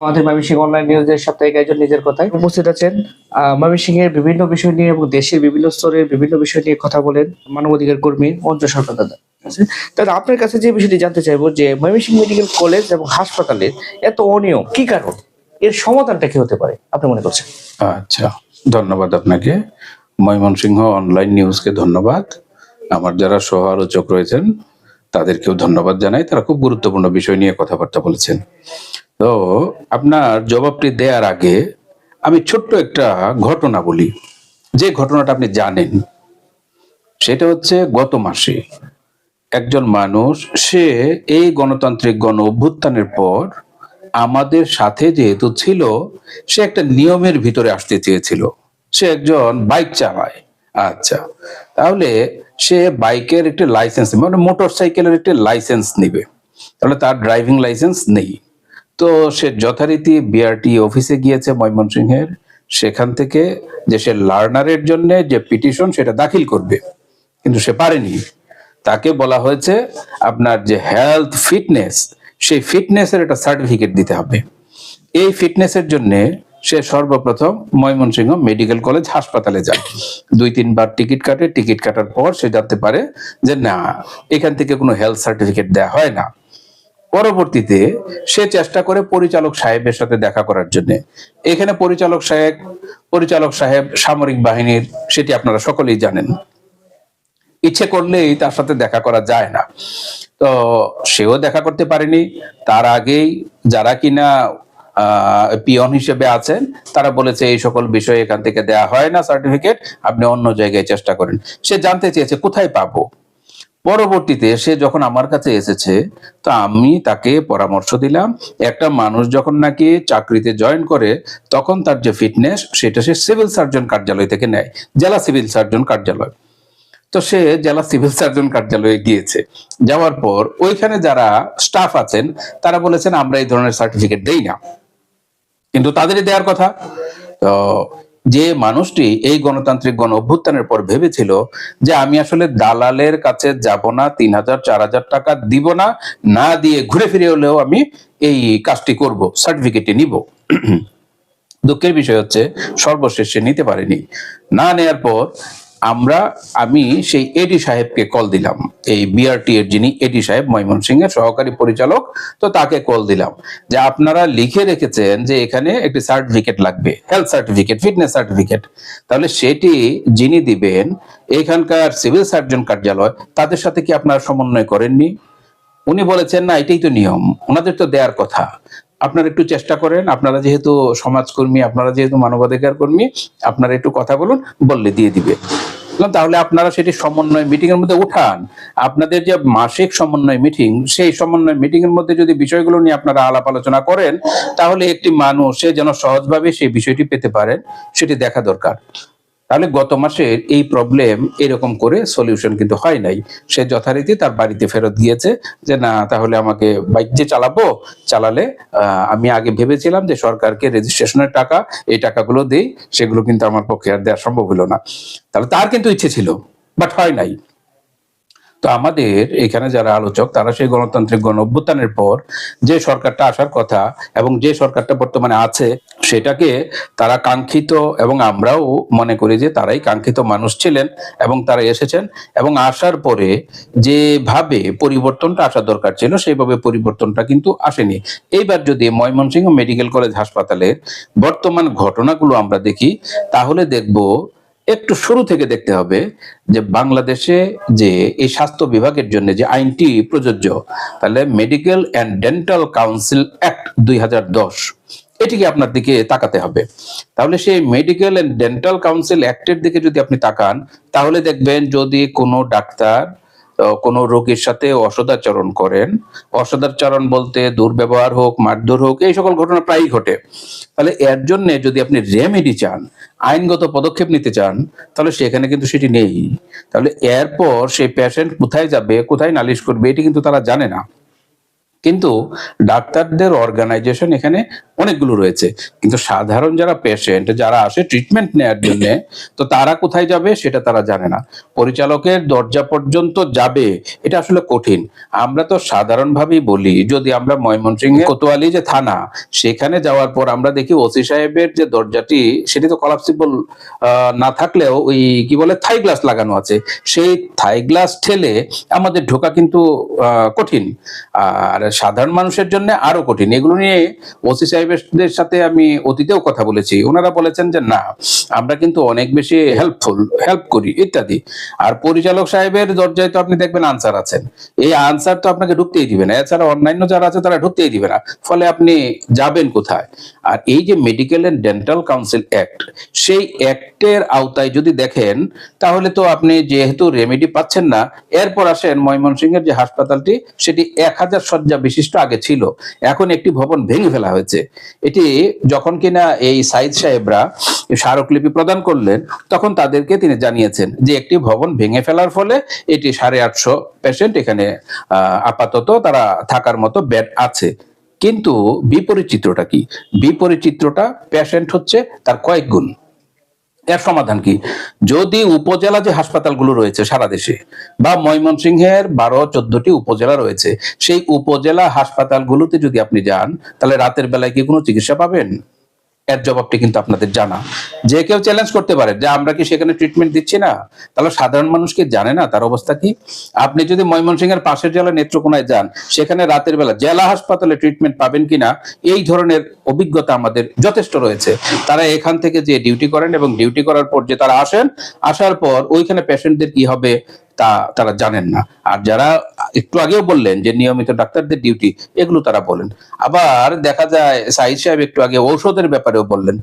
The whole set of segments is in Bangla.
আমাদের ময়মনসিংহ অনলাইন নিউজের সাপ্তাহিক একজন নিজের কথায় উপস্থিত আছেন। ময়মনসিংহের বিভিন্ন বিষয় নিয়ে এবং দেশের বিভিন্ন স্তরের বিভিন্ন বিষয় নিয়ে কথা বলেন মানবাধিকার কর্মী মঞ্চ সরকার দাদা। তাহলে আপনার কাছে যে বিষয়টি জানতে চাইব যে ময়মনসিংহ মেডিকেল কলেজ এবং হাসপাতালের এত অনিয়ম, কি কারণ? এর সমাধানটা কি হতে পারে, আপনি মনে করছেন? আচ্ছা ধন্যবাদ আপনাকে। ময়মনসিংহ অনলাইন নিউজকে ধন্যবাদ। আমার যারা সহ আলোচক রয়েছেন তাদেরকেও ধন্যবাদ জানাই। তারা খুব গুরুত্বপূর্ণ বিষয় নিয়ে কথাবার্তা বলেছেন। তো আপনার জবাবটি দেওয়ার আগে আমি ছোট্ট একটা ঘটনা বলি। যে ঘটনাটা আপনি জানেন, সেটা হচ্ছে গত মাসে একজন মানুষ, সে এই গণতান্ত্রিক গণ অভ্যুত্থানের পর আমাদের সাথে যেহেতু ছিল, সে একটা নিয়মের ভিতরে আসতে চেয়েছিল। সে একজন বাইক চালায়। আচ্ছা। তাহলে সে বাইকের একটি লাইসেন্স মানে মোটর সাইকেলের একটি লাইসেন্স নিবে। তাহলে তার ড্রাইভিং লাইসেন্স নেই। তো সে যথারীতি বিআরটি অফিসে গিয়েছে ময়মনসিংহের, সেখান থেকে যে সে লার্নারের জন্য যে পিটিশন সেটা দাখিল করবে। কিন্তু সে পারেনি। তাকে বলা হয়েছে আপনার যে হেলথ ফিটনেস সেই ফিটনেসের একটা সার্টিফিকেট দিতে হবে। এই ফিটনেসের জন্য সে সর্বপ্রথম ময়মনসিংহ মেডিকেল কলেজ হাসপাতালে যায়। দুই, তিনবার টিকিট কাটে। টিকিট কাটার পর সে জানতে পারে যে, না, এখান থেকে কোনো হেলথ সার্টিফিকেট দেওয়া হয় না। পরবর্তীতে সে চেষ্টা করে পরিচালক সাহেবের সাথে দেখা করার জন্য। এখানে পরিচালক সাহেব পরিচালক সাহেব সামরিক বাহিনীর, সেটি আপনারা সকলেই জানেন। ইচ্ছে করলেই তার সাথে দেখা করা যায় না। তো সেও দেখা করতে পারেনি। তার আগেই যারা কিনা পিয়ন হিসেবে আছেন। তারা বলেছে, এই সকল বিষয় এখান থেকে দেয়া হয় না সার্টিফিকেট আপনি অন্য জায়গায় চেষ্টা করেন। সে জানতে চেয়েছে, কোথায় পাবো? পরবর্তীতে সে যখন আমার কাছে এসেছে, তো আমি তাকে পরামর্শ দিলাম। একটা মানুষ যখন নাকি চাকরিতে জয়েন করে, তখন তার যে ফিটনেস সেটা সে সিভিল সার্জন কার্যালয় থেকে নেয়, জেলা সিভিল সার্জন কার্যালয়। তো সে জেলা সিভিল সার্জন কার্যালয়ে গিয়েছে। যাওয়ার পর ওইখানে যারা স্টাফ আছেন, তারা বলেছেন, আমরা এই ধরনের সার্টিফিকেট দেই না। কিন্তু তাদেরই দেওয়ার কথা। তো যে মানুষটি এই গণতান্ত্রিক গণ অভ্যুত্থানের পর ভেবেছিল যে আমি আসলে দালালের কাছে যাব না, তিন হাজার, চার হাজার টাকা দিব না না দিয়ে ঘুরে ফিরে হলেও আমি এই কাজটি করব, সার্টিফিকেটটি নিব। দুঃখের বিষয় হচ্ছে, সর্বশেষ সে নিতে পারেনি। না নেয়ার পর আমরা, আমি সেই এডি সাহেবকে কল দিলাম। এই বিআরটি এর যিনি এডি সাহেব, ময়মনসিংহের সহকারী পরিচালক, তো তাকে কল দিলাম যে আপনারা লিখে রেখেছেন যে এখানে একটি সার্টিফিকেট লাগবে হেলথ সার্টিফিকেট ফিটনেস সার্টিফিকেট তাহলে সেটি যিনি দিবেন, এখানকার সিভিল সার্জন কার্যালয়, তাদের সাথে কি আপনারা সমন্বয় করেননি? উনি বলেছেন, না, এটাই তো নিয়ম। ওনাদের তো দেওয়ার কথা। আপনারা একটু চেষ্টা করেন, আপনারা যেহেতু সমাজকর্মী, আপনারা যেহেতু মানবাধিকার কর্মী, আপনারা একটু কথা বলুন, বললে দিয়ে দিবে। তাহলে আপনারা সেটি সমন্বয় মিটিং এর মধ্যে উঠান। আপনাদের যে মাসিক সমন্বয় মিটিং সেই সমন্বয় মিটিং এর মধ্যে যদি বিষয়গুলো নিয়ে আপনারা আলাপ আলোচনা করেন, তাহলে একটি মানুষ, সে যেন সহজভাবে সেই বিষয়টি পেতে পারেন, সেটি দেখা দরকার। তাহলে গত মাসের এই প্রবলেম এরকম করে সলিউশন কিন্তু হয় নাই। সে যথারীতি তার বাড়িতে ফেরত গিয়েছে যে, না, তাহলে আমাকে বাইক যে চালাবো, চালালে আমি আগে ভেবেছিলাম যে সরকারকে রেজিস্ট্রেশনের টাকা, এই টাকাগুলো দিই, সেগুলো কিন্তু আমার পক্ষে আর দেওয়া সম্ভব হলো না। তাহলে তার কিন্তু ইচ্ছে ছিল বাট হয় নাই। তো আমাদের এখানে যারা আলোচক, তারা সেই গণতান্ত্রিক গণ অভ্যুত্থানের পর যে সরকারটা আসার কথা এবং যে সরকারটা বর্তমানে আছে, সেটাকে তারা কাঙ্ক্ষিত এবং আমরাও মনে করি যে তারাই কাঙ্ক্ষিত মানুষ ছিলেন এবং তারা এসেছেন এবং আসার পরে যেভাবে পরিবর্তনটা আসা দরকার ছিল, সেইভাবে পরিবর্তনটা কিন্তু আসেনি। এইবার যদি ময়মনসিংহ মেডিকেল কলেজ হাসপাতালের বর্তমান ঘটনাগুলো আমরা দেখি, তাহলে দেখব একটু শুরু থেকে দেখতে হবে যে বাংলাদেশে যে এই স্বাস্থ্য বিভাগের জন্য যে আইনটি প্রযোজ্য, তাহলে medical and dental council act দুই হাজার দশ এটিকে আপনার দিকে তাকাতে হবে? তাহলে সেই মেডিকেল অ্যান্ড ডেন্টাল কাউন্সিল অ্যাক্টের দিকে যদি আপনি তাকান, তাহলে দেখবেন যদি কোনো ডাক্তার কোনো রোগীর সাথে অসদাচরণ করেন। অসদাচরণ বলতে দুর্ব্যবহার হোক, মারধর হোক, এই সকল ঘটনা প্রায়ই ঘটে। তাহলে এর জন্য যদি আপনি রেমেডি চান, আইনগত পদক্ষেপ নিতে চান, তাহলে সেখানে কিন্তু সেটি নেই। তাহলে এরপর সেই পেশেন্ট কোথায় যাবে, কোথায় নালিশ করবে, এটি কিন্তু তারা জানে না। কিন্তু ডাক্তারদের অর্গানাইজেশন এখানে অনেকগুলো রয়েছে। কিন্তু সাধারণ যারা পেশেন্ট যারা আসে ট্রিটমেন্ট নেওয়ার জন্য, তো তারা কোথায় যাবে সেটা তারা জানে না। পরিচালকের দরজা পর্যন্ত যাবে, এটা আসলে কঠিন। আমরা তো সাধারণভাবেই বলি, যদি আমরা ময়মনসিংহ কোতোয়ালি যে থানা, সেখানে যাওয়ার পর আমরা দেখি ওসি সাহেবের যে দরজাটি, সেটি তো কলাপসিবল না থাকলেও ওই কি বলে থাই গ্লাস লাগানো আছে। সেই থাই গ্লাস ঠেলে আমাদের ঢোকা কিন্তু কঠিন। আর সাধারণ মানুষের জন্য আরও কঠিন। এগুলো নিয়ে ওসি সাহেবদের সাথে আমি অতীতেও কথা বলেছি। ওনারা বলেছেন যে, না, আমরা কিন্তু অনেক বেশি হেল্পফুল হেল্প করি, ইত্যাদি। আর পরিচালক সাহেবের দরজায় তো আপনি দেখবেন আনসার আছেন। এই আনসার তো আপনাকে ঢুকতেই দিবে না। এছাড়া অন্যান্য যারা আছে, তারা ঢুকতেই দিবে না। ফলে আপনি যাবেন কোথায়? আর এই যে medical and dental council act সেই অ্যাক্টের আওতায় যদি দেখেন, তাহলে তো আপনি যেহেতু রেমেডি পাচ্ছেন না, এরপর আসেন ময়মনসিংহের যে হাসপাতালটি, সেটি এক হাজার শয্যা বিশিষ্ট আগে ছিল। এখন একটি ভবন ভেঙে ফেলা হয়েছে। এটি যখন কিনা এই সাইদ সাহেবরা স্মারকলিপি প্রদান করলেন, তখন তাদেরকে তিনি জানিয়েছেন যে একটি ভবন ভেঙে ফেলার ফলে এটি সাড়ে আটশো পেশেন্ট এখানে আপাতত তারা থাকার মতো বেড আছে। কিন্তু বিপরীত চিত্রটা কি? বিপরীত চিত্রটা পেশেন্ট হচ্ছে তার কয়েক গুণ। এর সমাধান কি? যদি উপজেলা যে হাসপাতালগুলো রয়েছে সারা দেশে, বা ময়মনসিংহের বারো, চোদ্দটি উপজেলা রয়েছে, সেই উপজেলা হাসপাতালগুলোতে যদি আপনি যান, তাহলে রাতের বেলায় কি কোনো চিকিৎসা পাবেন? এর জবাবটি কিন্তু আপনাদের জানা। যে কেউ চ্যালেঞ্জ করতে পারে, যে আমরা কি সেখানে ট্রিটমেন্ট দিচ্ছি না? তাহলে সাধারণ মানুষ কি জানে না? তার অবস্থা কি? আপনি যদি ময়মনসিংহের পাশের জেলা নেত্রকোনায় যান, সেখানে রাতের বেলা জেলা হাসপাতালে ট্রিটমেন্ট পাবেন কিনা, এই ধরনের অভিজ্ঞতা আমাদের যথেষ্ট রয়েছে। তারা এখান থেকে যে ডিউটি করেন এবং ডিউটি করার পর যে তারা আসেন, আসার পর ওইখানে পেশেন্টদের কি হবে? তা তারা জানেন না। আর যারা একটু আগেও বললেন যে নিয়মিত ডাক্তারদের ডিউটি এগুলো তারা বলেন। আবার দেখা যায় সাইদ সাহেব একটু আগে ঔষধের ব্যাপারেও বললেন।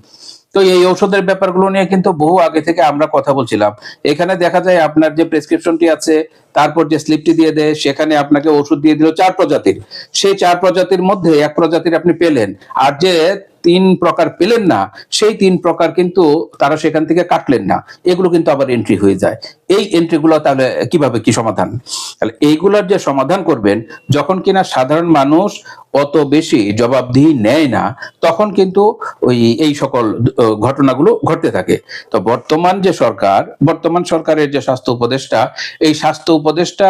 তো এই ঔষধের ব্যাপারগুলো নিয়ে কিন্তু বহু আগে থেকে আমরা কথা বলছিলাম। এখানে দেখা যায় আপনার যে প্রেসক্রিপশনটি আছে, তারপর যে স্লিপটি দিয়ে দেয়, সেখানে আপনাকে ওষুধ দিয়ে দিল চার প্রজাতির। সেই চার প্রজাতির মধ্যে এক প্রজাতির আপনি পেলেন। আর যে তিন প্রকার পেলেন না, সেই তিন প্রকার কিন্তু তারা সেখান থেকে কাটলেন না। এগুলো কিন্তু আবার এন্ট্রি হয়ে যায়। এই এন্ট্রিগুলো তাহলে কীভাবে কি সমাধান? তাহলে এইগুলোর যে সমাধান করবেন, যখন কিনা সাধারণ মানুষ অত বেশি জবাবদিহি নেয় না, তখন কিন্তু ওই এই সকল ঘটনাগুলো ঘটতে থাকে। তো বর্তমান যে সরকার, বর্তমান সরকারের যে স্বাস্থ্য উপদেষ্টা, এই স্বাস্থ্য উপদেষ্টা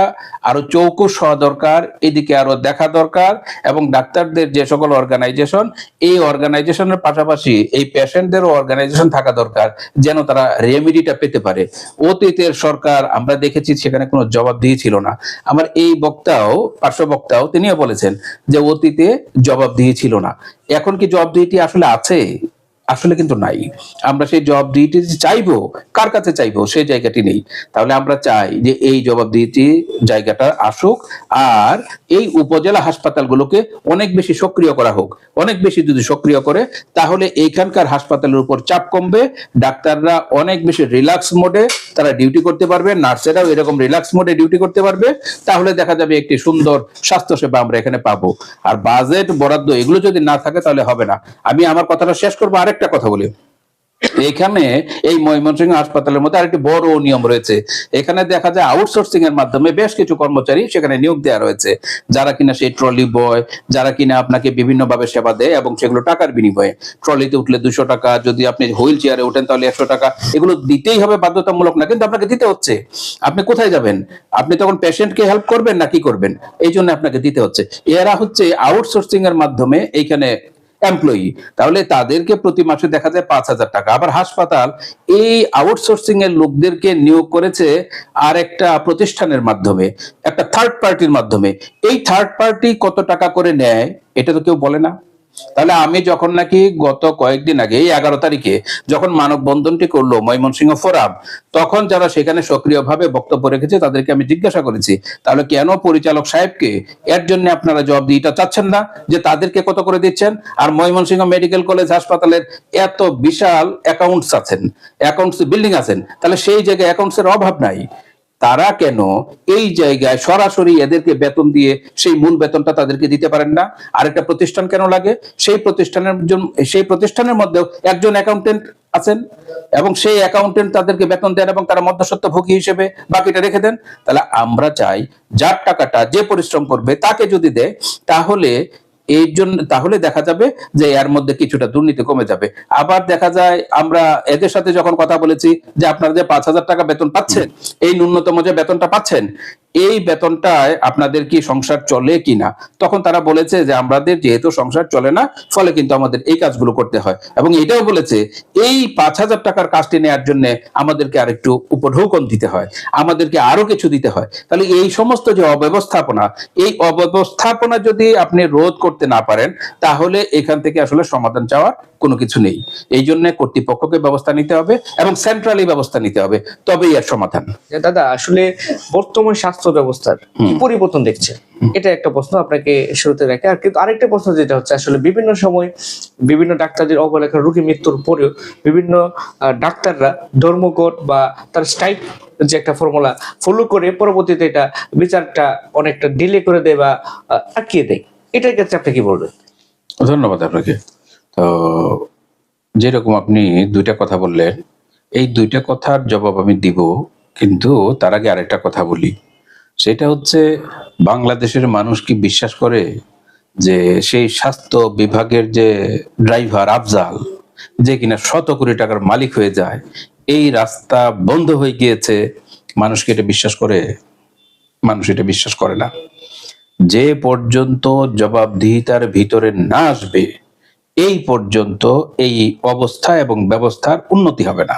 আরও চৌকুশ হওয়া দরকার, এদিকে আরও দেখা দরকার এবং ডাক্তারদের যে সকল অর্গানাইজেশন এই অর্গানাইজেশনের পাশাপাশি এই পেশেন্টদেরও অর্গানাইজেশন থাকা দরকার, যেন তারা রেমিডিটা পেতে পারে। অতীতের সরকার আমরা দেখেছি সেখানে কোনো জবাবদিহি ছিল না। আমার এই বক্তাও, পার্শ্ব বক্তাও তিনিও বলেছেন যে অতীতে জবাবদিহি ছিল না। এখন কি জবাবদিহিটি আসলে আছে? আসলে কিন্তু নাই। আমরা সেই জবাবদিহিটি যে চাইব, কার কাছে চাইব? সেই জায়গাটি নেই। তাহলে আমরা চাই যে এই জবাবদিহিটি জায়গাটা আসুক, আর এই উপজেলা হাসপাতালগুলোকে অনেক বেশি সক্রিয় করা হোক। অনেক বেশি যদি সক্রিয় করে, তাহলে এইখানকার হাসপাতালের উপর চাপ কমবে, ডাক্তাররা অনেক বেশি রিল্যাক্স মোডে তারা ডিউটি করতে পারবে, নার্সেরাও এরকম রিল্যাক্স মোডে ডিউটি করতে পারবে, তাহলে দেখা যাবে একটি সুন্দর স্বাস্থ্যসেবা আমরা এখানে পাবো। আর বাজেট বরাদ্দ, এগুলো যদি না থাকে তাহলে হবে না। আমি আমার কথাটা শেষ করব, আরেকটা কথা বলি। এখানে এই ময়মনসিংহ হাসপাতালের মধ্যে আরেকটি বড় নিয়ম রয়েছে। এখানে দেখা যায় আউটসোর্সিং এর মাধ্যমে বেশ কিছু কর্মচারী সেখানে নিয়োগ দেওয়া রয়েছে। যারা কিনা সেই ট্রলি বয় যারা কিনা আপনাকে বিভিন্ন ভাবে সেবা দেয় এবং সেগুলো টাকার বিনিময়ে। ট্রলিতে উঠলে দুশো টাকা, যদি আপনি হুইল চেয়ারে ওঠেন তাহলে একশো টাকা। এগুলো দিতেই হবে, বাধ্যতামূলক না, কিন্তু আপনাকে দিতে হচ্ছে। আপনি কোথায় যাবেন? আপনি তখন পেশেন্টকে হেল্প করবেন না কি করবেন? এই জন্য আপনাকে দিতে হচ্ছে। এরা হচ্ছে আউটসোর্সিং এর মাধ্যমে এইখানে এমপ্লয়ি তাহলে তাদেরকে প্রতি মাসে দেখা যায় পাঁচ হাজার টাকা। আবার হাসপাতাল, এই আউটসোর্সিং এর লোকদেরকে নিয়োগ করেছে আর একটা প্রতিষ্ঠানের মাধ্যমে, একটা থার্ড পার্টির মাধ্যমে। এই থার্ড পার্টি কত টাকা করে নেয়, এটা তো কেউ বলে না। তাহলে আমি যখন নাকি গত কয়েকদিন আগে, এই এগারো তারিখে যখন মানববন্ধনটি করল ময়মনসিংহ ফোরাম, তখন যারা সেখানে সক্রিয়ভাবে বক্তব্য রেখেছে তাদেরকে আমি জিজ্ঞাসা করেছি, তাহলে কেন পরিচালক সাহেবকে এর জন্য আপনারা জবাব জবাবদিহিটা চাচ্ছেন না? যে তাদেরকে কত করে দিচ্ছেন? আর ময়মনসিংহ মেডিকেল কলেজ হাসপাতালের এত বিশাল অ্যাকাউন্টস আছেন, অ্যাকাউন্টস বিল্ডিং আছেন, তাহলে সেই জায়গায় অ্যাকাউন্টস এর অভাব নাই। তারা কেন এই জায়গায় সরাসরি এদেরকে বেতন দিয়ে সেই মূল বেতনটা তাদেরকে দিতে পারেন না? আরেকটা প্রতিষ্ঠান কেন লাগে? সেই প্রতিষ্ঠানের জন্য সেই প্রতিষ্ঠানের মধ্যেও একজন অ্যাকাউন্টেন্ট আছেন এবং সেই অ্যাকাউন্টেন্ট তাদেরকে বেতন দেন এবং তারা মধ্যস্বত্বভোগী হিসেবে বাকিটা রেখে দেন। তাহলে আমরা চাই যার টাকাটা যে পরিশ্রম করবে তাকে যদি দেয়, তাহলে এই জন্য তাহলে দেখা যাবে যে এর মধ্যে কিছুটা দুর্নীতি কমে যাবে। আবার দেখা যায় আমরা এদের সাথে যখন কথা বলেছি যে আপনারা যে পাঁচ হাজার টাকা বেতন পাচ্ছেন এই ন্যূনতম যে বেতনটা পাচ্ছেন এই বেতনটায় আপনাদের কি সংসার চলে কিনা? তখন তারা বলেছে যে, আমাদের যেহেতু সংসার চলে না, ফলে কিন্তু আমাদের এই কাজগুলো করতে হয়। এবং এটাও বলেছে, এই পাঁচ হাজার টাকার কাজটি নেওয়ার জন্য আমাদেরকে আরেকটু উপঢৌকন দিতে হয়, আমাদেরকে আরও কিছু দিতে হয়। তাহলে এই সমস্ত যে অব্যবস্থাপনা, এই অব্যবস্থাপনা যদি আপনি রোধ করতে না পারেন, তাহলে এখান থেকে আসলে সমাধান চাওয়ার কোনো কিছু নেই। এই জন্য কর্তৃপক্ষকে ব্যবস্থা নিতে হবে এবং সেন্ট্রালি ব্যবস্থা নিতে হবে, তবেই এর সমাধান। দাদা, আসলে বর্তমান স্বাস্থ্য ব্যবস্থার কি পরিবর্তন দেখছে? এটা একটা প্রশ্ন আপনাকে শুরুতে রাখে আর কিন্তু আরেকটা প্রশ্ন যেটা হচ্ছে আসলে বিভিন্ন সময় বিভিন্ন ডাক্তারদের অবলেখা রোগী মৃত্যুর পরেও বিভিন্ন ডাক্তাররা ধর্মঘট বা তার স্ট্রাইক যে একটা ফর্মুলা ফলো করে পরবর্তীতে এটা বিচারটা অনেকটা ডিলে করে দেয় বা আটকিয়ে দেয়। এটার ক্ষেত্রে আপনি কি বলবেন? ধন্যবাদ আপনাকে। তো যেরকম আপনি দুইটা কথা বললেন এই দুইটা কথার জবাব আমি দিব কিন্তু তার আগে আরেকটা কথা বলি। সেটা হচ্ছে বাংলাদেশের মানুষ কি বিশ্বাস করে যে সেই স্বাস্থ্য বিভাগের যে ড্রাইভার আফজাল, যে কিনা শত কোটি টাকার মালিক হয়ে যায়, এই রাস্তা বন্ধ হয়ে গিয়েছে মানুষকে এটা বিশ্বাস করে? মানুষ এটা বিশ্বাস করে না। যে পর্যন্ত জবাবদিহিতার ভিতরে না আসবে, এই পর্যন্ত এই অবস্থা এবং ব্যবস্থার উন্নতি হবে না।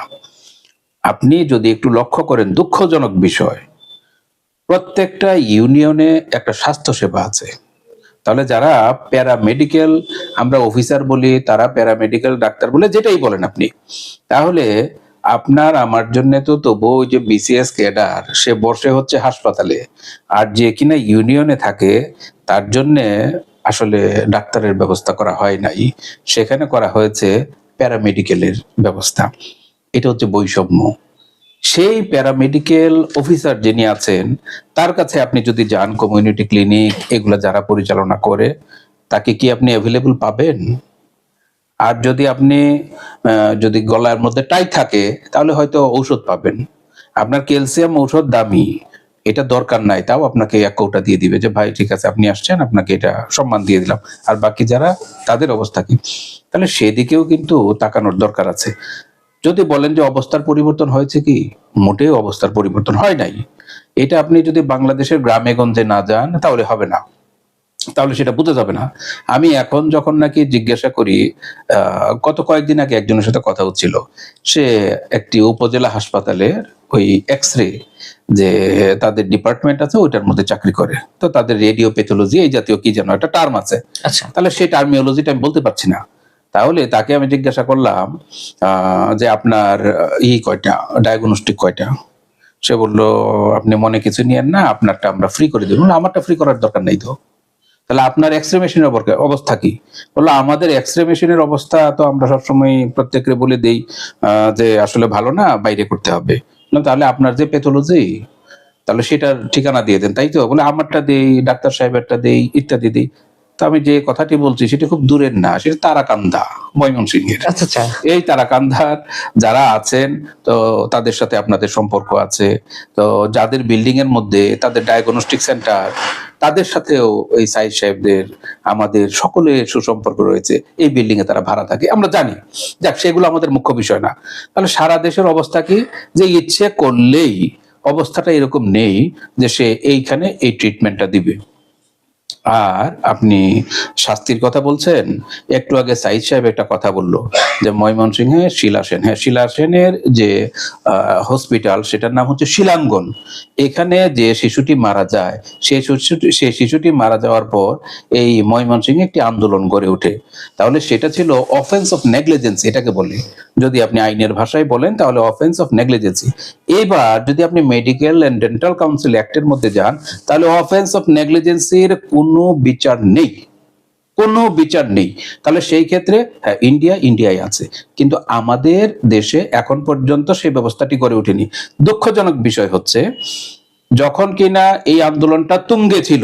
আপনি যদি একটু লক্ষ্য করেন দুঃখজনক বিষয় প্রত্যেকটা ইউনিয়নে একটা স্বাস্থ্য সেবা আছে। তাহলে যারা প্যারামেডিক্যাল, আমরা অফিসার বলি, তারা প্যারামেডিক্যাল ডাক্তার বলে যেটাই বলেন আপনি, তাহলে আপনার, আমার জন্য তো তবু ওই যে বিসিএস ক্যাডার, সে বসে হচ্ছে হাসপাতালে, আর যে কিনা ইউনিয়নে থাকে, তার জন্যে আসলে ডাক্তারের ব্যবস্থা করা হয় নাই। সেখানে করা হয়েছে প্যারামেডিক্যালের ব্যবস্থা। এটা হচ্ছে বৈষম্য। সেই প্যারামেডিক্যাল অফিসার যিনি আছেন, তার কাছে আপনি যদি যান কমিউনিটি ক্লিনিক এগুলো যারা পরিচালনা করে, তাকে কি আপনি অ্যাভেলেবল পাবেন? আর যদি আপনি যদি গলার মধ্যে টাই থাকে, তাহলে হয়তো ঔষধ পাবেন। আপনার ক্যালসিয়াম ঔষধ দামি, এটা দরকার নাই, তাও আপনাকে এক কৌটা দিয়ে দিবে যে, ভাই, ঠিক আছে, আপনি আসছেন, আপনাকে এটা সম্মান দিয়ে দিলাম। আর বাকি যারা, তাদের অবস্থা কি? তাহলে সেদিকেও কিন্তু তাকানোর দরকার আছে। যদি বলেন যে অবস্থার পরিবর্তন হয়েছে কি? মোটেও অবস্থার পরিবর্তন হয় নাই। এটা আপনি যদি বাংলাদেশের গ্রামে গঞ্জে না যান তাহলে হবে না। তাহলে সেটা বোঝা যাবে না। আমি এখন যখন নাকি জিজ্ঞাসা করি গত কয়েকদিন আগে একজনের সাথে কথা হচ্ছিল। সে একটি উপজেলা হাসপাতালের ওই এক্স রে যে তাদের ডিপার্টমেন্ট আছে ওইটার মধ্যে চাকরি করে। তো তাদের রেডিও পেথোলজি এই জাতীয় কি যেন একটা টার্ম আছে। আচ্ছা। তাহলে সেই টার্মিওলজিটা আমি বলতে পারছি না। তাহলে তাকে আমি জিজ্ঞাসা করলাম যে আপনার ই কয়টা ডায়াগনস্টিক কয়টা? সে বলল, আপনি মনে কিছু নিয়েন না, আপনারটা আমরা ফ্রি করে দেবো। আমারটা ফ্রি করার দরকার নেই তো। তাহলে আপনার এক্স রে মেশিনের অবস্থা কি? বলল, আমাদের এক্স রে মেশিনের অবস্থা তো আমরা সবসময় প্রত্যেককে বলে দেই যে আসলে ভালো না, বাইরে করতে হবে। তাহলে আপনার যে পেথোলজি তাহলে সেটার ঠিকানা দিয়ে দেন, তাই তো? বলে, আমারটা দেই, ডাক্তার সাহেবেরটা দেই, ইত্যাদি দেই। তো আমি যে কথাটি বলছি সেটা খুব দূরের না সেটা তারাকান্দা ময়মনসিংহের। আচ্ছা আচ্ছা। এই তারাকান্ধার যারা আছেন তো তাদের সাথে আপনাদের সম্পর্ক আছে। তো যাদের বিল্ডিং এর মধ্যে তাদের ডায়াগনস্টিক সেন্টার তাদের সাথেও এই সাইদ সাহেবদের আমাদের সকলে সুসম্পর্ক রয়েছে। এই বিল্ডিং এ তারা ভাড়া থাকে। আমরা জানি যাক সেগুলো আমাদের মুখ্য বিষয় না। তাহলে সারা দেশের অবস্থা কি? যে ইচ্ছে করলেই অবস্থাটা এরকম নেই যে সে এইখানে এই ট্রিটমেন্টটা দিবে। আর আপনি শাস্তির কথা বলছেন? একটু আগে সাইদ সাহেব একটা কথা বলল যে ময়মনসিংহে শিলা সেন। হ্যাঁ শিলা সেনের যে হসপিটাল সেটার নাম হচ্ছে শিলাঙ্গন। এখানে যে শিশুটি মারা যায় সেই শিশুটি সেই শিশুটি মারা যাওয়ার পর এই ময়মনসিংহে একটি আন্দোলন গড়ে ওঠে। তাহলে সেটা ছিল অফেন্স অফ নেগলিজেন্সি এটাকে বলে। যদি আপনি আইনের ভাষায় বলেন, তাহলে অফেন্স অফ নেগলিজেন্সি এবার যদি আপনি মেডিকেল এন্ড ডেন্টাল কাউন্সিল অ্যাক্টের মধ্যে যান, তাহলে অফেন্স অফ নেগলিজেন্সির কোনো বিচার নেই। কোনো বিচার নেই। তাহলে সেই ক্ষেত্রে হ্যাঁ ইন্ডিয়া ইন্ডিয়ায় আছে। কিন্তু আমাদের দেশে এখন পর্যন্ত সেই ব্যবস্থাটি করে ওঠেনি। দুঃখজনক বিষয় হচ্ছে, যখন কিনা এই আন্দোলনটা তুঙ্গে ছিল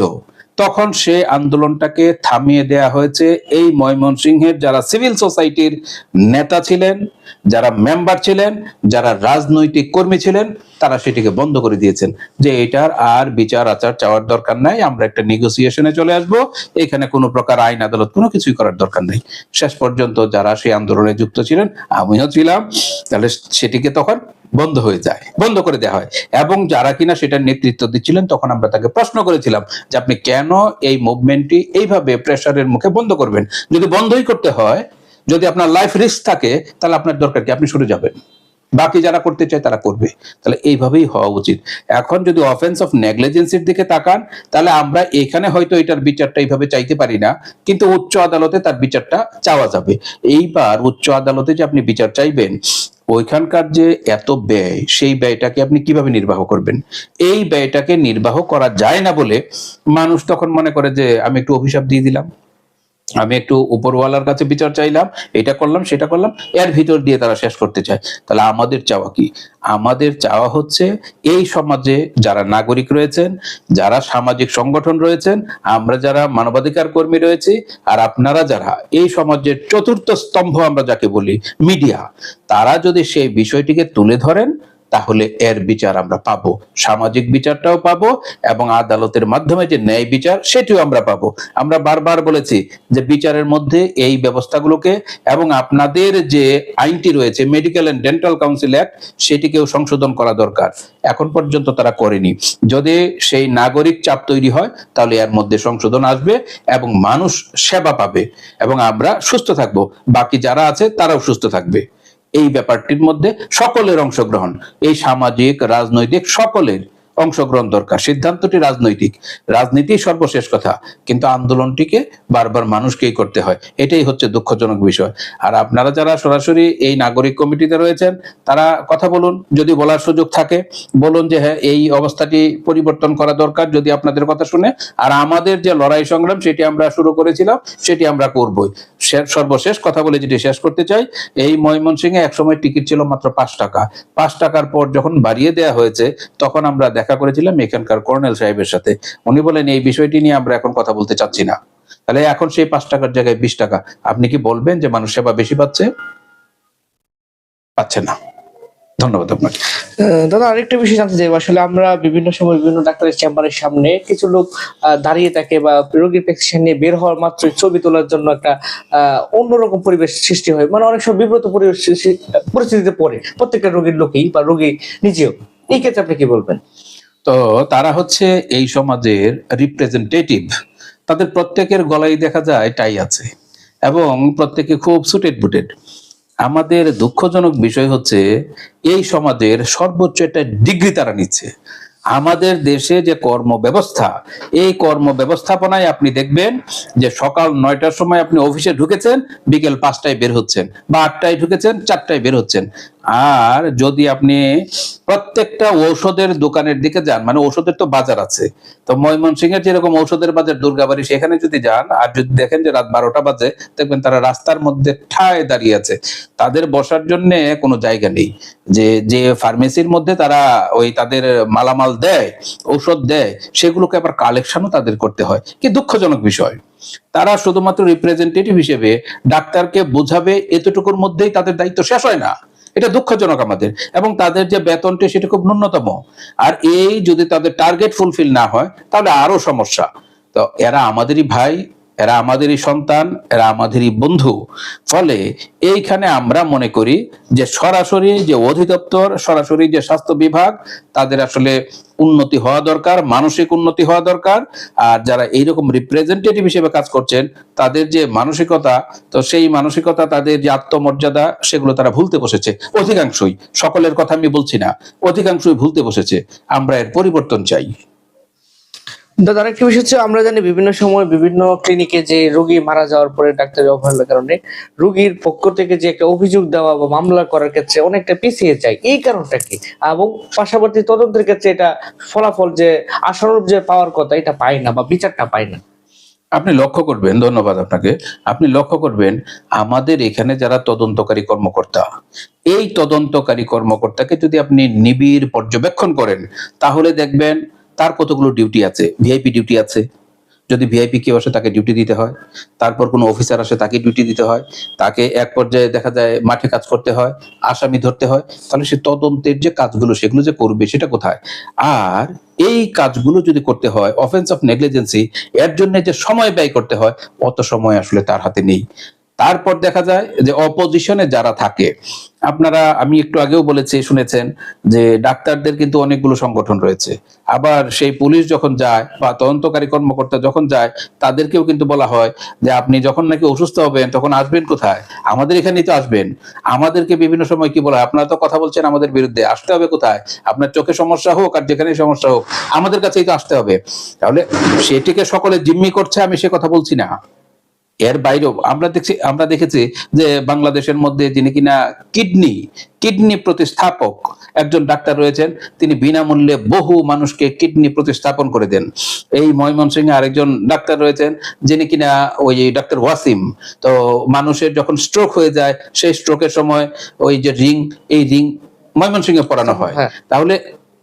তখন সে আন্দোলনটাকে থামিয়ে দেয়া হয়েছে। এই ময়মনসিংহের যারা সিভিল সোসাইটির নেতা ছিলেন, যারা মেম্বার ছিলেন, যারা রাজনৈতিক কর্মী ছিলেন, তারা সেটিকে বন্ধ করে দিয়েছেন। যে এটার আর বিচার, আচার চাওয়ার দরকার নাই, আমরা একটা নেগোসিয়েশনে চলে আসব। এখানে কোনো প্রকার আইন আদালত কোনো কিছুই করার দরকার নেই। শেষ পর্যন্ত যারা সেই আন্দোলনে যুক্ত ছিলেন, আমিও ছিলাম। তাহলে সেটিকে তখন বন্ধ হয়ে যায়, বন্ধ করে দেওয়া হয়। এবং যারা কিনা সেটার নেতৃত্ব দিচ্ছিলেন, তখন আমরা তাকে প্রশ্ন করেছিলাম যে আপনি কেন এই মুভমেন্টটি এইভাবে প্রেশারের মুখে বন্ধ করবেন? যদি বন্ধই করতে হয়, যদি আপনার লাইফ রিস্ক থাকে, তাহলে আপনার দরকার কি? আপনি সরে যাবেন। বাকি যারা করতে চায় তারা করবে। তাহলে এইভাবেই হওয়া উচিত। এখন যদি অফেন্স অফ নেগলিজেন্সির দিকে তাকান, তাহলে আমরা এখানে হয়তো এটার বিচারটা এইভাবে চাইতে পারি না, কিন্তু উচ্চ আদালতে তার বিচারটা চাওয়া যাবে। এইবার উচ্চ আদালতে যে আপনি বিচার চাইবেন, ওইখানকার যে এত ব্যয়, সেই ব্যয়টাকে আপনি কীভাবে নির্বাহ করবেন? এই ব্যয়টাকে নির্বাহ করা যায় না বলে মানুষ তখন মনে করে যে, আমি একটু অভিশাপ দিয়ে দিলাম। আমি একটু উপরওয়ালার কাছে বিচার চাইলাম, এটা করলাম, সেটা করলাম, এর ভিতর দিয়ে তারা শেষ করতে চায়। তাহলে আমাদের চাওয়া কি? আমাদের চাওয়া হচ্ছে এই সমাজে যারা নাগরিক রয়েছেন, যারা সামাজিক সংগঠন রয়েছেন, আমরা যারা মানবাধিকার কর্মী রয়েছি, আর আপনারা যারা, এই সমাজের চতুর্থ স্তম্ভ আমরা যাকে বলি, মিডিয়া। তারা যদি সেই বিষয়টিকে তুলে ধরেন তাহলে এর বিচার আমরা পাব। সামাজিক বিচারটাও পাব এবং আদালতের মাধ্যমে যে ন্যায় বিচার, সেটিও আমরা পাবো। আমরা বারবার বলেছি যে বিচারের মধ্যে এই ব্যবস্থাগুলোকে এবং আপনাদের যে আইনটি রয়েছে medical and dental council act সেটিকেও সংশোধন করা দরকার। এখন পর্যন্ত তারা করেনি। যদি সেই নাগরিক চাপ তৈরি হয়, তাহলে এর মধ্যে সংশোধন আসবে এবং মানুষ সেবা পাবে এবং আমরা সুস্থ থাকব। বাকি যারা আছে, তারাও সুস্থ থাকবে। এই ব্যাপারটির মধ্যে সকলের অংশগ্রহণ। এই সামাজিক রাজনৈতিক সকলের। অংশগ্রহণ দরকার। সিদ্ধান্তটি রাজনৈতিক। রাজনীতি সর্বশেষ কথা। কিন্তু আন্দোলনটিকে বারবার মানুষকেই করতে হয়। এটাই হচ্ছে দুঃখজনক বিষয়। আর আপনারা যারা সরাসরি এই নাগরিক কমিটিতে রয়েছেন, তারা কথা বলুন। যদি বলার সুযোগ থাকে, বলুন যে হ্যাঁ এই অবস্থাটি পরিবর্তন করা দরকার যদি আপনাদের কথা শুনে। আর আমাদের যে লড়াই সংগ্রাম, সেটি আমরা শুরু করেছিলাম, সেটি আমরা করবই। সর্বশেষ কথা বলে যেটি শেষ করতে চাই, এই ময়মনসিংহে একসময় টিকিট ছিল মাত্র পাঁচ টাকা। পাঁচ টাকার পর যখন বাড়িয়ে দেওয়া হয়েছে, তখন আমরা দেখা করেছিলাম এখানকার কর্নেল সাহেবের সাথে। উনি বলেন, এই বিষয়টি নিয়ে আমরা এখন কথা বলতে চাচ্ছি না। তাহলে এখন সেই পাঁচ টাকার জায়গায় বিশ টাকা। আপনি কি বলবেন যে মানুষ সেবা বেশি পাচ্ছে? পাচ্ছে না। ধন্যবাদ আপনাকে। দাদা, আরেকটা বিষয় জানতে চাই। আসলে আমরা বিভিন্ন সময় বিভিন্ন ডাক্তারের চেম্বারের সামনে কিছু লোক দাঁড়িয়ে থাকে বা রোগীর প্রেসক্রিপশন নিয়ে বের হওয়ার মাত্র ছবি তোলার জন্য একটা অন্যরকম পরিবেশ সৃষ্টি হয়। মানে অনেক সময় বিব্রত পরিবেশ পরিস্থিতিতে পড়ে। প্রত্যেকটা রোগীর লোকেই বা রোগী নিজেও। এই ক্ষেত্রে আপনি কি বলবেন? তো তারা হচ্ছে এই সমাজের রিপ্রেজেন্টেটিভ তাদের প্রত্যেকের গলায় দেখা যায় টাই আছে এবং প্রত্যেকে খুব সুটেড বুটেড আমাদের দুঃখজনক বিষয় হচ্ছে এই সমাজের সর্বোচ্চ একটা ডিগ্রি তারা নিচ্ছে। আমাদের দেশে যে কর্ম ব্যবস্থা এই কর্ম ব্যবস্থাপনায় আপনি দেখবেন যে সকাল নয়টার সময় আপনি অফিসে ঢুকেছেন, বিকেল পাঁচটায় বের হচ্ছেন বা আটটায় ঢুকেছেন, চারটায় বের হচ্ছেন। আর যদি আপনি প্রত্যেকটা ঔষধের দোকানের দিকে যান মানে ঔষধের তো বাজার আছে, তো ময়মনসিংহের যেরকম ঔষধের বাজার, দুর্গাবাড়ি সেখানে যদি যান, আর যদি দেখেন যে রাত বারোটা বাজে, দেখবেন তারা রাস্তার মধ্যে ঠায় দাঁড়িয়ে আছে। তাদের বসার জন্য কোনো জায়গা নেই। যে যে ফার্মেসির মধ্যে তারা ওই তাদের মালামাল দেয়, ঔষধ দেয়, সেগুলোকে আবার কালেকশনও তাদের করতে হয়। কি দুঃখজনক বিষয়। তারা শুধুমাত্র রিপ্রেজেন্টেটিভ হিসেবে ডাক্তারকে বোঝাবে, এতটুকুর মধ্যেই তাদের দায়িত্ব শেষ হয় না। এটা দুঃখজনক আমাদের। এবং তাদের যে বেতনটি, সেটা খুব ন্যূনতম। আর এই যদি তাদের টার্গেট ফুলফিল না হয়, তাহলে আরও সমস্যা। তো এরা আমাদেরই ভাই এরা আমাদেরই সন্তান, এরা আমাদেরই বন্ধু। ফলে এইখানে আমরা মনে করি যে সরাসরি যে অধিদপ্তর, সরাসরি যে স্বাস্থ্য বিভাগ, তাদের আসলে উন্নতি হওয়া দরকার, মানসিক উন্নতি হওয়া দরকার। আর যারা এইরকম রিপ্রেজেন্টেটিভ হিসেবে কাজ করছেন, তাদের যে মানসিকতা, তো সেই মানসিকতা, তাদের যে আত্মমর্যাদা, সেগুলো তারা ভুলতে বসেছে। অধিকাংশই, সকলের কথা আমি বলছি না, অধিকাংশই ভুলতে বসেছে। আমরা এর পরিবর্তন চাই। দাদা, আরেকটা বিষয় হচ্ছে, আমরা জানি বিভিন্ন সময় বিভিন্ন ক্লিনিকে যে রোগী মারা যাওয়ার পরে ডাক্তারের অবহেলার কারণে রোগীর পক্ষ থেকে যে একটা অভিযোগ দেওয়া বা মামলা করার ক্ষেত্রে অনেকটা পিছিয়ে যায়। এই কারণটা কি? এবং পাশাপাশি তদন্তের ক্ষেত্রে এটা ফলাফল যে আশানুরূপ যে পাওয়ার কথা, এটা পায় না বা বিচারটা পায় না। আপনি লক্ষ্য করবেন, ধন্যবাদ আপনাকে, আপনি লক্ষ্য করবেন, আমাদের এখানে যারা তদন্তকারী কর্মকর্তা, এই তদন্তকারী কর্মকর্তাকে যদি আপনি নিবিড় পর্যবেক্ষণ করেন, তাহলে দেখবেন তার কতগুলো ডিউটি আছে? ভিআইপি ডিউটি আছে। যদি ভিআইপি কেউ আসে, তাকে ডিউটি দিতে হয়। তারপর কোনো অফিসার আসে, তাকে ডিউটি দিতে হয়। তাকে এক পর্যায়ে দেখা যায় মাঠে কাজ করতে হয়, আসামি ধরতে হয়। তাহলে সে তদন্তের যে কাজগুলো, সেগুলো যে করবে, সেটা কোথায়? আর এই কাজগুলো যদি করতে হয় অফেন্স অফ নেগলিজেন্সি এর জন্য যে সময় ব্যয় করতে হয়, অত সময় আসলে তার হাতে নেই। তারপর দেখা যায় যে অপোজিশনে যারা থাকে, আপনারা, আমি একটু আগেও বলেছি, শুনেছেন যে ডাক্তারদের কিন্তু অনেকগুলো সংগঠন রয়েছে। আবার সেই পুলিশ যখন যায় বা তদন্তকারী কর্মকর্তা যখন যায়, তাদেরকেও কিন্তু বলা হয় যে আপনি যখন নাকি অসুস্থ হবেন, তখন আসবেন কোথায়? আমাদের এখানেই তো আসবেন। আমাদেরকে বিভিন্ন সময় কি বলা হয়? আপনারা তো কথা বলছেন আমাদের বিরুদ্ধে, আসতে হবে কোথায়? আপনার চোখে সমস্যা হোক আর যেখানে সমস্যা হোক, আমাদের কাছেই তো আসতে হবে। তাহলে সেটিকে সকলে জিম্মি করছে, আমি সে কথা বলছি না। এর বাইরেও আমরা দেখছি আমরা দেখেছি যে বাংলাদেশের মধ্যে যিনি কিনা কিডনি কিডনি প্রতিস্থাপক একজন ডাক্তার রয়েছেন তিনি বিনামূল্যে বহু মানুষকে কিডনি প্রতিস্থাপন করে দেন। এই ময়মনসিংহে আরেকজন ডাক্তার রয়েছেন যিনি কিনা ওই ডাক্তার ওয়াসিম। তো মানুষের যখন স্ট্রোক হয়ে যায় সেই স্ট্রোকের সময় ওই যে রিং এই রিং ময়মনসিংহে পড়ানো হয়। হ্যাঁ। তাহলে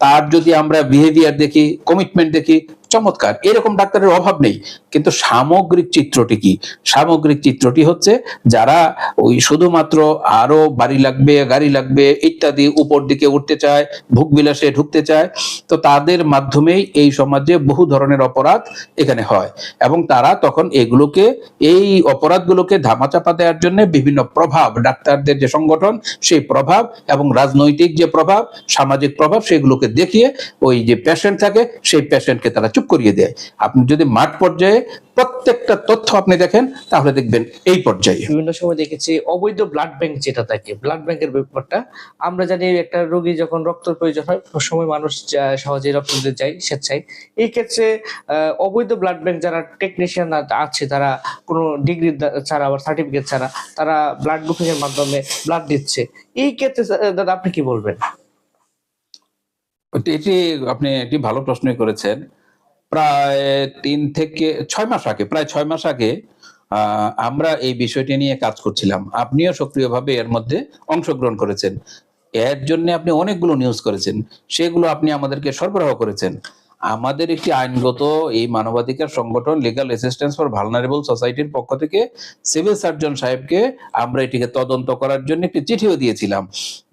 তার যদি আমরা বিহেভিয়ার দেখি কমিটমেন্ট দেখি চমৎকার, এরকম ডাক্তারের অভাব নেই। কিন্তু সামগ্রিক চিত্রটি কি? সামগ্রিক চিত্রটি হচ্ছে যারা ওই শুধুমাত্র আরও বাড়ি লাগবে, গাড়ি লাগবে ইত্যাদি উপর দিকে উঠতে চায় ভোগ বিলাসে ঢুকতে চায়, তো তাদের মাধ্যমেই এই সমাজে বহু ধরনের অপরাধ এখানে হয়। এবং তারা তখন এগুলোকে, এই অপরাধগুলোকে ধামাচাপা দেওয়ার জন্য বিভিন্ন প্রভাব, ডাক্তারদের যে সংগঠন, সেই প্রভাব এবং রাজনৈতিক যে প্রভাব, সামাজিক প্রভাব, সেগুলোকে দেখিয়ে ওই যে পেশেন্ট থাকে, সেই পেশেন্টকে তারা চুপ করিয়ে দেয়। আপনি যদি মাঠ পর্যায়ে প্রত্যেকটা তথ্য আপনি দেখেন তাহলে দেখবেন এই পর্যায়ে। বিভিন্ন সময় দেখেছি অবৈধ ব্লাড ব্যাংক যেটা থাকে ব্লাড ব্যাংকের ব্যাপারটা। আমরা জানি একটা রোগী যখন রক্তের প্রয়োজন হয় সব সময় মানুষ সহজে রক্ত দিতে যায় স্বেচ্ছায়। এই ক্ষেত্রে অবৈধ ব্লাড ব্যাংক যারা টেকনিশিয়ান আছে তারা কোনো ডিগ্রি ছাড়া আবার সার্টিফিকেট ছাড়া তারা ব্লাড বুকিং এর মাধ্যমে ব্লাড দিচ্ছে। এই ক্ষেত্রে দাদা আপনি কি বলবেন? এটি আপনি একটি ভালো প্রশ্নই করেছেন। প্রায় তিন থেকে ছয় মাস আগে, প্রায় ছয় মাস আগে আমরা এই বিষয়টি নিয়ে কাজ করছিলাম। আপনিও সক্রিয়ভাবে এর মধ্যে অংশগ্রহণ করেছেন। এর জন্য আপনি অনেকগুলো নিউজ করেছেন। সেগুলো আপনি আমাদেরকে সরবরাহ করেছেন। আমাদের একটি আইনগত এই মানবাধিকার সংগঠন লিগাল অ্যাসিস্ট্যান্স ফর ভালনারেবল সোসাইটির পক্ষ থেকে সিভিল সার্জন সাহেবকে আমরা এটিকে তদন্ত করার জন্য একটি চিঠিও দিয়েছিলাম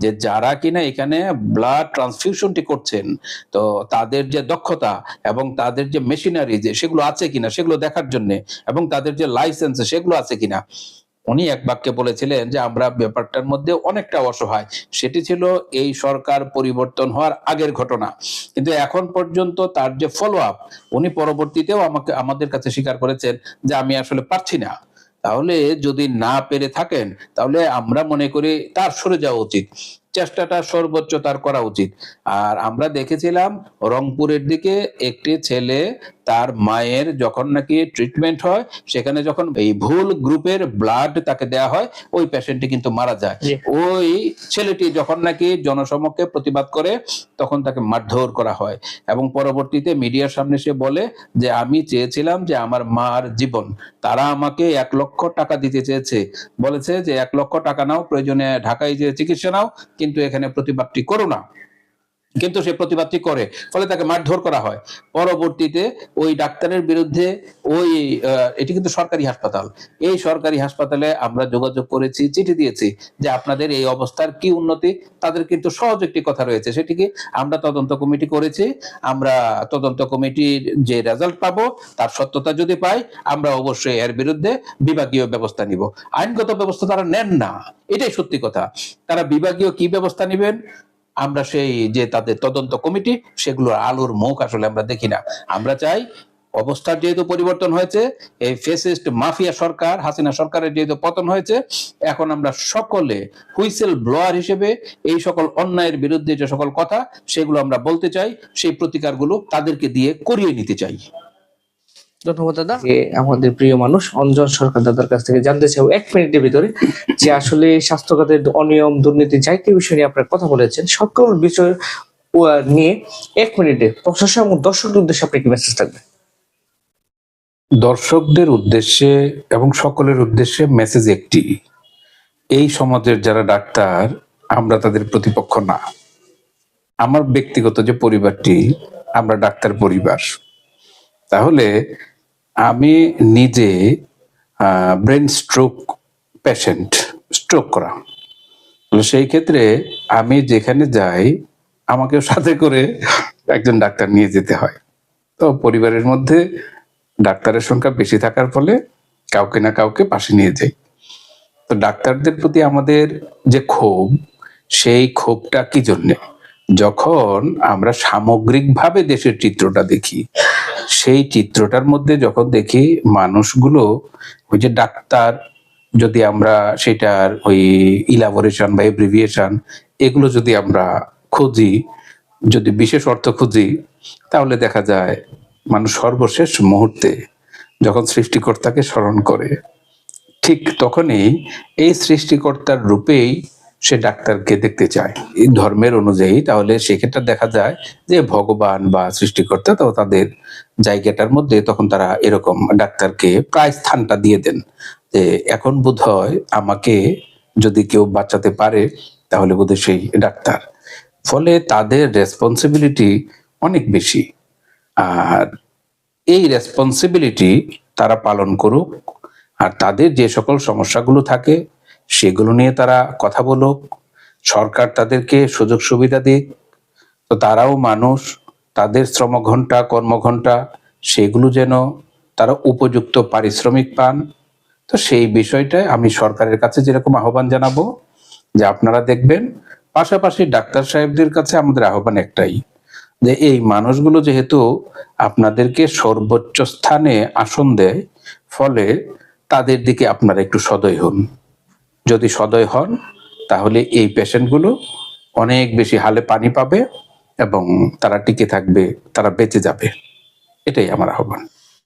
যে যারা কিনা এখানে ব্লাড ট্রান্সফিউশনটি করছেন, তো তাদের যে দক্ষতা এবং তাদের যে মেশিনারি যে সেগুলো আছে কিনা সেগুলো দেখার জন্য এবং তাদের যে লাইসেন্স সেগুলো আছে কিনা। উনি এক বাক্যে বলেছিলেন যে, আমরা ব্যাপারটার মধ্যে অনেকটা অসহায়। সেটি ছিল এই সরকার পরিবর্তন হওয়ার আগের ঘটনা। কিন্তু এখন পর্যন্ত তার যে ফলো আপ উনি পরবর্তীতেও আমাকে, আমাদের কাছে স্বীকার করেছেন যে, আমি আসলে পারছি না। তাহলে যদি না পেরে থাকেন, তাহলে আমরা মনে করি তার সরে যাওয়া উচিত। চেষ্টাটা সর্বোচ্চ তার করা উচিত। আর আমরা দেখেছিলাম রংপুরের দিকে একটি ছেলে তার মায়ের যখন নাকি ট্রিটমেন্ট হয় সেখানে যখন এই ভুল গ্রুপের ব্লাড তাকে দেয়া হয় ওই পেশেন্টটি কিন্তু মারা যায়। ওই ছেলেটি যখন নাকি জনসমক্ষে প্রতিবাদ করে তখন তাকে মারধর করা হয়। এবং পরবর্তীতে মিডিয়ার সামনে সে বলে যে আমি চেয়েছিলাম যে আমার মার জীবন তারা আমাকে এক লক্ষ টাকা দিতে চেয়েছে। বলেছে যে এক লক্ষ টাকা নাও প্রয়োজনে ঢাকায় যে চিকিৎসা নাও কিন্তু এখানে প্রতিবাদটি করো না। কিন্তু সে প্রতিবাদটি করে, ফলে তাকে মারধর করা হয়। পরবর্তীতে ওই ডাক্তারের বিরুদ্ধে ওই এটি কিন্তু সরকারি হাসপাতাল। এই সরকারি হাসপাতালে আমরা যোগাযোগ করেছি, চিঠি দিয়েছি যে আপনাদের এই অবস্থার কি উন্নতি, তাদের কিন্তু সহজ একটি কথা রয়েছে সেটি কি আমরা তদন্ত কমিটি করেছি। আমরা তদন্ত কমিটির যে রেজাল্ট পাবো, তার সত্যতা যদি পাই, আমরা অবশ্যই এর বিরুদ্ধে বিভাগীয় ব্যবস্থা নিব। আইনগত ব্যবস্থা তারা নেন না, এটাই সত্যি কথা। তারা বিভাগীয় কি ব্যবস্থা নেবেন? আমরা সেই যে তাদের তদন্ত কমিটি, সেগুলোর আলোর মুখ আসলে আমরা দেখি না। আমরা চাই অবস্থার যেহেতু পরিবর্তন হয়েছে, এই ফেসিস্ট মাফিয়া সরকার, হাসিনা সরকারের যেহেতু পতন হয়েছে, এখন আমরা সকলে হুইসেল ব্লোয়ার হিসেবে এই সকল অন্যায়ের বিরুদ্ধে যে সকল কথা, সেগুলো আমরা বলতে চাই, সেই প্রতিকারগুলো তাদেরকে দিয়ে করিয়ে নিতে চাই। ধন্যবাদ দাদা। আমাদের প্রিয় মানুষ অঞ্জন সরকার দাদার কাছ থেকে জানতে চাই এক মিনিটের ভিতরে যে আসলে স্বাস্থ্য খাতের অনিয়ম দুর্নীতি যাইতে বিষয় নিয়ে আপনারা কথা বলেছেন সকল বিষয় নিয়ে এক মিনিটে প্রশাসন এবং দর্শকদের উদ্দেশ্যে আপনি কি মেসেজ থাকবে? দর্শকদের উদ্দেশ্যে এবং সকলের উদ্দেশ্যে মেসেজ একটি। এই সমাজের যারা ডাক্তার আমরা তাদের প্রতিপক্ষ না। আমার ব্যক্তিগত যে পরিবারটি আমরা ডাক্তার পরিবার। তাহলে আমি নিজে ব্রেন স্ট্রোক পেশেন্ট স্ট্রোক করা। সেই ক্ষেত্রে আমি যেখানে যাই আমাকে সাথে করে একজন ডাক্তার নিয়ে যেতে হয়। তো পরিবারের মধ্যে ডাক্তারের সংখ্যা বেশি থাকার ফলে কাউকে না কাউকে পাশে নিয়ে যাই। তো ডাক্তারদের প্রতি আমাদের যে ক্ষোভ, সেই ক্ষোভটা কি জন্যে? যখন আমরা সামগ্রিকভাবে দেশের চিত্রটা দেখি সেই চিত্রটার মধ্যে যখন দেখি মানুষগুলো, ওই যে ডাক্তার, যদি আমরা সেটার ওই ইলাবোরেশন বা এব্রিভিয়েশন এগুলো যদি আমরা খুঁজি, যদি বিশেষ অর্থ খুঁজি, তাহলে দেখা যায় মানুষ সর্বশেষ মুহূর্তে যখন সৃষ্টিকর্তাকে স্মরণ করে, ঠিক তখনই এই সৃষ্টিকর্তার রূপেই সে ডাক্তারকে দেখতে চায়। এই ধর্মের অনুযায়ী তাহলে সেক্ষেত্রে দেখা যায় যে ভগবান বা সৃষ্টিকর্তা তো তাদের জায়গাটার মধ্যে তখন তারা এরকম ডাক্তারকে প্রায় স্থানটা দিয়ে দেন যে এখন বোধ হয় আমাকে যদি কেউ বাঁচাতে পারে তাহলে বোধহয় সেই ডাক্তার। ফলে তাদের রেসপন্সিবিলিটি অনেক বেশি। আর এই রেসপন্সিবিলিটি তারা পালন করুক। আর তাদের যে সকল সমস্যাগুলো থাকে সেগুলো নিয়ে তারা কথা বলুক, সরকার তাদেরকে সুযোগ সুবিধা দিক। তো তারাও মানুষ, তাদের শ্রমঘণ্টা, কর্মঘণ্টা, সেগুলো যেন তারা উপযুক্ত পারিশ্রমিক পান। তো সেই বিষয়টায় আমি সরকারের কাছে যেরকম আহ্বান জানাব, যে আপনারা দেখবেন, পাশাপাশি ডাক্তার সাহেবদের কাছে আমাদের আহ্বান একটাই, যে এই মানুষগুলো যেহেতু আপনাদেরকে সর্বোচ্চ স্থানে আসন দেয়, ফলে তাদের দিকে আপনারা একটু সদয় হন। যদি সদয় হন, তাহলে এই পেশেন্টগুলো অনেক বেশি হালে পানি পাবে এবং তারা টিকে থাকবে, তারা বেঁচে যাবে। এটাই আমার আহ্বান।